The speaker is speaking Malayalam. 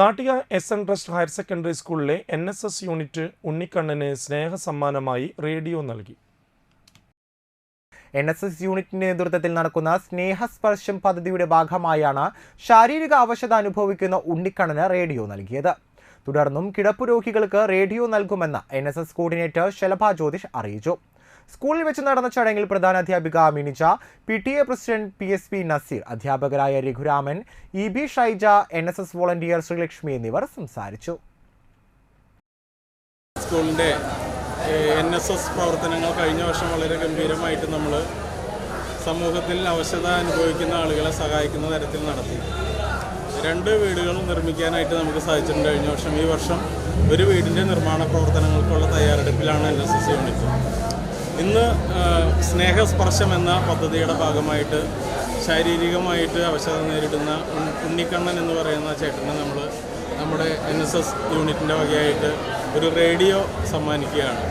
Nattika S N trust higher secondary സ്കൂളിലെ എൻ എസ് എസ് യൂണിറ്റ് ഉണ്ണിക്കണ്ണന് സ്നേഹസമ്മാനമായി റേഡിയോ നൽകി. എൻ എസ് എസ് യൂണിറ്റിന്റെ നേതൃത്വത്തിൽ നടക്കുന്ന സ്നേഹസ്പർശം പദ്ധതിയുടെ ഭാഗമായാണ് ശാരീരിക അവശത അനുഭവിക്കുന്ന ഉണ്ണിക്കണ്ണന് റേഡിയോ നൽകിയത്. തുടർന്നും കിടപ്പുരോഗികൾക്ക് റേഡിയോ നൽകുമെന്ന് N S S coordinator Shalabha Jyothish അറിയിച്ചു. സ്കൂളിൽ വെച്ച് നടന്ന ചടങ്ങിൽ പ്രധാന അധ്യാപിക Minija P T A president P S P Naseer അധ്യാപകരായ Raghuraman E B Shaija N S S volunteer Sreelakshmi എന്നിവർ സംസാരിച്ചു. സ്കൂളിന്റെ എൻ എസ് എസ് പ്രവർത്തനങ്ങൾ കഴിഞ്ഞ വർഷം വളരെ ഗംഭീരമായിട്ട് നമ്മൾ സമൂഹത്തിൽ അവശത അനുഭവിക്കുന്ന ആളുകളെ സഹായിക്കുന്ന തരത്തിൽ നടത്തി. രണ്ട് വീടുകൾ നിർമ്മിക്കാനായിട്ട് നമുക്ക് സാധിച്ചിട്ടുണ്ട് കഴിഞ്ഞ വർഷം. ഈ വർഷം ഒരു വീടിന്റെ നിർമ്മാണ പ്രവർത്തനങ്ങൾക്കുള്ള തയ്യാറെടുപ്പിലാണ് എൻ എസ് എസ് യൂണിറ്റ്. ഇന്ന് സ്നേഹസ്പർശം എന്ന പദ്ധതിയുടെ ഭാഗമായിട്ട് ശാരീരികമായിട്ട് അവശത നേരിടുന്ന ഉണ്ണിക്കണ്ണൻ എന്ന് പറയുന്ന ചേട്ടനെ നമ്മൾ നമ്മുടെ എൻ എസ് എസ് യൂണിറ്റിന്റെ വകയായിട്ട് ഒരു റേഡിയോ സമ്മാനിക്കുകയാണ്.